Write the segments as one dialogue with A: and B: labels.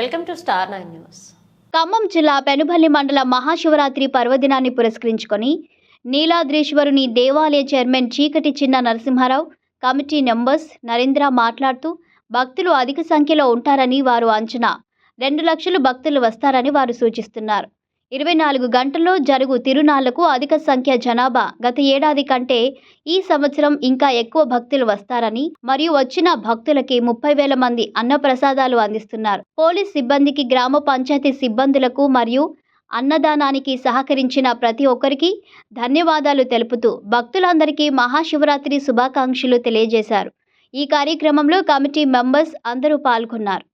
A: Welcome to star nine news.
B: Khammam జిల్లా పెనుబల్లి మండల మహాశివరాత్రి పర్వదినాన్ని పురస్కరించుకొని నీలాద్రీశ్వరుని దేవాలయ చైర్మన్ చీకటి చిన్న నరసింహారావు కమిటీ మెంబర్స్ నరేంద్ర మాట్లాడుతూ భక్తులు అధిక సంఖ్యలో ఉంటారని వారు అంచనా రెండు లక్షలు భక్తులు వస్తారని వారు సూచిస్తున్నారు. ఇరవై నాలుగు గంటల్లో జరుగు తిరునాళ్ళకు అధిక సంఖ్య జనాభా. గత ఏడాది కంటే ఈ సంవత్సరం ఇంకా ఎక్కువ భక్తులు వస్తారని మరియు వచ్చిన భక్తులకి ముప్పై వేల మంది అన్నప్రసాదాలు అందిస్తున్నారు. పోలీస్ సిబ్బందికి గ్రామ పంచాయతీ సిబ్బందులకు మరియు అన్నదానానికి సహకరించిన ప్రతి ఒక్కరికి ధన్యవాదాలు తెలుపుతూ భక్తులందరికీ మహాశివరాత్రి శుభాకాంక్షలు తెలియజేశారు. ఈ కార్యక్రమంలో కమిటీ మెంబర్స్ అందరూ పాల్గొన్నారు.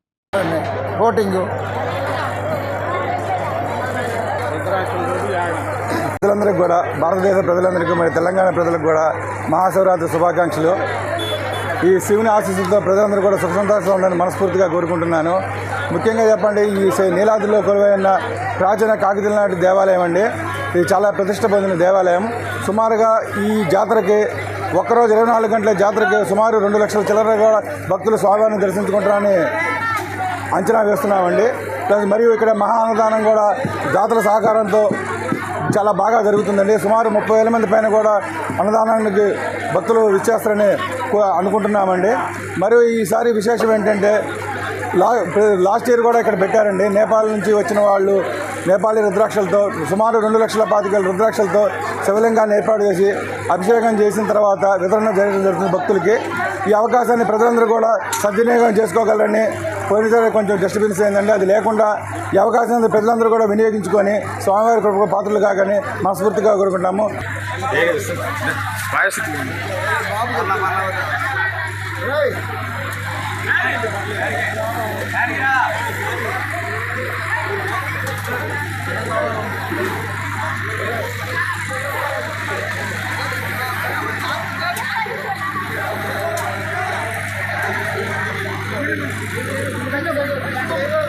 C: ప్రజలందరికీ కూడా భారతదేశ ప్రజలందరికీ మరి తెలంగాణ ప్రజలకు కూడా మహాశివరాత్రి శుభాకాంక్షలు. ఈ శివుని ఆశీస్సులతో ప్రజలందరూ కూడా సుఖ సంతోషంగా ఉండాలని మనస్ఫూర్తిగా కోరుకుంటున్నాను. ముఖ్యంగా చెప్పండి ఈ శ- నీలాద్రిలో కొలువైన ప్రాచీన కాకితీల నాటి దేవాలయం అండి. ఇది చాలా ప్రతిష్ట పొందిన దేవాలయం. సుమారుగా ఈ జాతరకి ఒక్కరోజు ఇరవై నాలుగు గంటల జాతరకి సుమారు రెండు లక్షల చిల్లర కూడా భక్తులు స్వామివారిని దర్శించుకుంటారని అంచనా వేస్తున్నామండి. ప్లస్ మరియు ఇక్కడ మహా అన్నదానం కూడా జాతర సహకారంతో చాలా బాగా జరుగుతుందండి. సుమారు ముప్పై వేల మంది పైన కూడా అన్నదానానికి భక్తులు విచ్చేస్తారని అనుకుంటున్నామండి. మరియు ఈసారి విశేషం ఏంటంటే లా లాస్ట్ ఇయర్ కూడా ఇక్కడ పెట్టారండి. నేపాల్ నుంచి వచ్చిన వాళ్ళు నేపాలీ రుద్రాక్షలతో సుమారు రెండు లక్షల పాతికలు రుద్రాక్షలతో శివలింగాన్ని ఏర్పాటు చేసి అభిషేకం చేసిన తర్వాత వితరణ జరగడం జరుగుతుంది భక్తులకి. ఈ అవకాశాన్ని ప్రజలందరూ కూడా సద్వినియోగం చేసుకోగలరని పోయినసారి కొంచెం డిస్టర్బెన్స్ ఏంటంటే అది లేకుండా ఈ అవకాశం ప్రజలందరూ కూడా వినియోగించుకొని స్వామివారి కృప పాత్రలు కాగానే మనస్ఫూర్తిగా కోరుకుంటాము Thank you. Thank you.